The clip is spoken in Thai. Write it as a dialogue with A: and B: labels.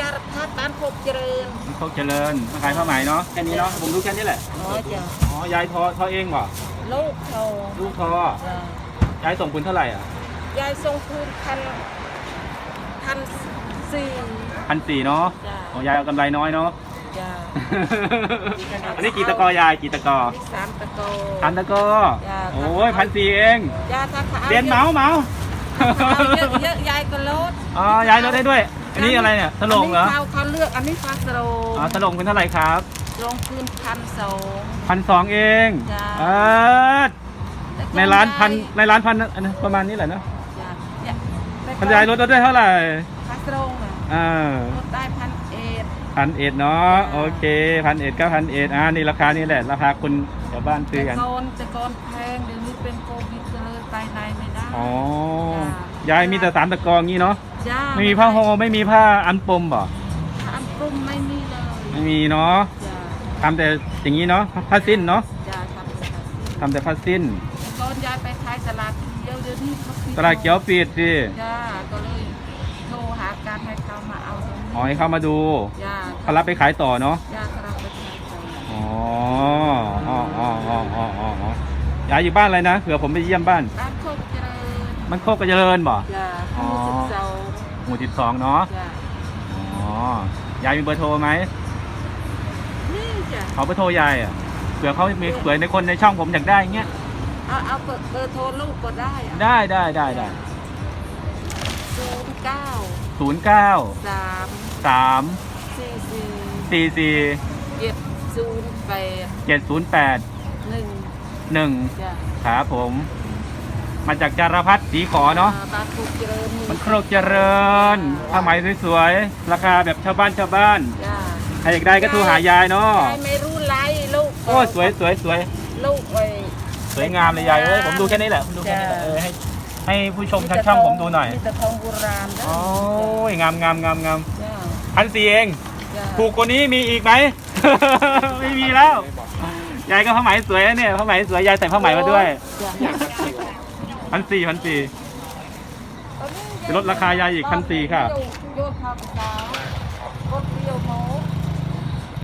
A: จารพัฒน์บ้านโคกเจริญ
B: โคกเจริญมาขายผ้าไหมเนาะแค่นี้เนาะผมรู้แค่นี้แหละ
A: อ๋อจ้ะ
B: อ๋อยายทอทอเองเหรอ
A: ลูกเขา
B: ลูกทอ
A: จ้ะ
B: ยายส่งคุณเท่าไหร่อะ
A: ยายทรงคืนพันพันสี่
B: พันสี่เนาะ
A: จ้ะ
B: อ๋อยายเอากำไรน้อยเนาะ
A: จ้ะ
B: อันนี้กี่ตะกอยายกี่ตะกอ
A: นี่สามตะโก
B: พันตะกอ
A: จ้ะ
B: โอ้ยพันสี่เอง
A: ยาถ้าเขา
B: เรียนเหมาเหมา
A: เอาเยอะเยอะยายก็ลด
B: อ๋อยายลดได้ด้วย อันนี้อะไรเนี่ยสลงเหรอ
A: นนี้เขาเขาเลือกอันนี้ฟ้าสโลง
B: อ๋อสลงเป็นเท่าไหร่ครับ
A: ลงคืนพันสอง
B: พันสองเอง
A: จ้ะ
B: เออในร้านพันในร้านพันอันนั้นประมาณนี้แหละเนาะ
A: จ้ะเนี่ย
B: พันยายลดได้เท่าไหร่
A: ฟ้าสโลงน่ะ
B: อ่า
A: ลดได้พันเอ็ด
B: พันเอ็ดเนาะโอเคพันเอ็ดก็พันเอ็ดอ่านี่ราคานี่แหละราคาคุณ แถวบ้านซื้อ
A: แต่
B: กัน
A: ก่อนแต่ก่อนแพงเดี๋ยวนี้เป็นโควิดก็เลยไปไหนไม่ได้
B: อ๋อ
A: จ้ะ
B: ยายมีแต่สามตะกรองงี้เนาะ
A: จ้า
B: ไม่มีผ้าห่มไม่มีผ้าอันปมบ่
A: อันปรุงไม่มีเลย
B: ไม่มีเนาะ
A: จ้า
B: ทำแต่อย่างนี้เนาะ ผ้าสิ้นเนาะ
A: จ้าทำเลยค่ะ
B: ทำแต่ผ้าสิ้น
A: แต่ก่อนยายไปขายตลาดเดียวเดี๋ยวนี้เขาปิด
B: ตลาดเกี๊ยวปิดสิ
A: จ้าก็เลยโทรหาการให้เขามาเอาตรงนี้
B: อ๋อให้เข้ามาดู
A: จ้า
B: เขารับไปขายต่อเนาะ
A: จ้า อ๋
B: ออ๋ออ๋อยายอยู่บ้านอะไรนะเผื่อผมไปเยี่ยมบ้าน
A: บ้านโคกเจริญ
B: มันโคกกระเจริญบ่
A: จ้าหมู่สิบสอง
B: หมู่สิบสองเนาะ
A: จ้
B: อ๋อยายมีเบอร์โทรไหม
A: นี่จ้า
B: ขอเบอร์โทรยายอะเผื่อเขามีเผื่อในคนในช่องผมอยากได้อย่างเงี้ย
A: เอาเอาเบอร์เบอร์โทรลูกก็ได้อะ
B: ได้ได้ได้ได้
A: ศูนย์เก้า
B: ศูนย์เก้า
A: สาม
B: สาม
A: สี่สี่
B: สี่สี่
A: เจ็ดศูนย์แปด
B: เจ็ดศูนย์แปด
A: หนึ่ง
B: หนึ่ง
A: จ้า
B: ครับผม มาจากจารพัฒน์สีขอเนาะ
A: บ้านโคกเจริญห
B: มันโครกเจริญผ้าไหมสวยๆ ราคาแบบชาวบ้านชาวบ้าน
A: จ้า
B: ใครอยากได้ก็โทรหายายเนาะ
A: ยายไม่รู้ไรลูก
B: โอ้สวยสวยสวย
A: ลูกไว้
B: สวยงามเลยยายเอ้ยผมดูแค่นี้แหละผมดูแค่นี้แหละ
A: จ้ะ
B: เออให้ให้ผู้ชมทางช่องผมดูหน่อย
A: มีแต่ทองโบราณนะ
B: โอ้ยงามงามงามงาม
A: จ้า
B: พันสี่เอง
A: จ้า
B: ถูกกว่านี้มีอีกไหม ไม่มีแล้ว ยายก็ผ้าไหมสวยนะเนี่ยผ้าไหมสวยยายใส่ผ้าไหมมาด้วยพันสี่พันสี่จะลดราคายายอีก
A: พันสี่ค่ะ ย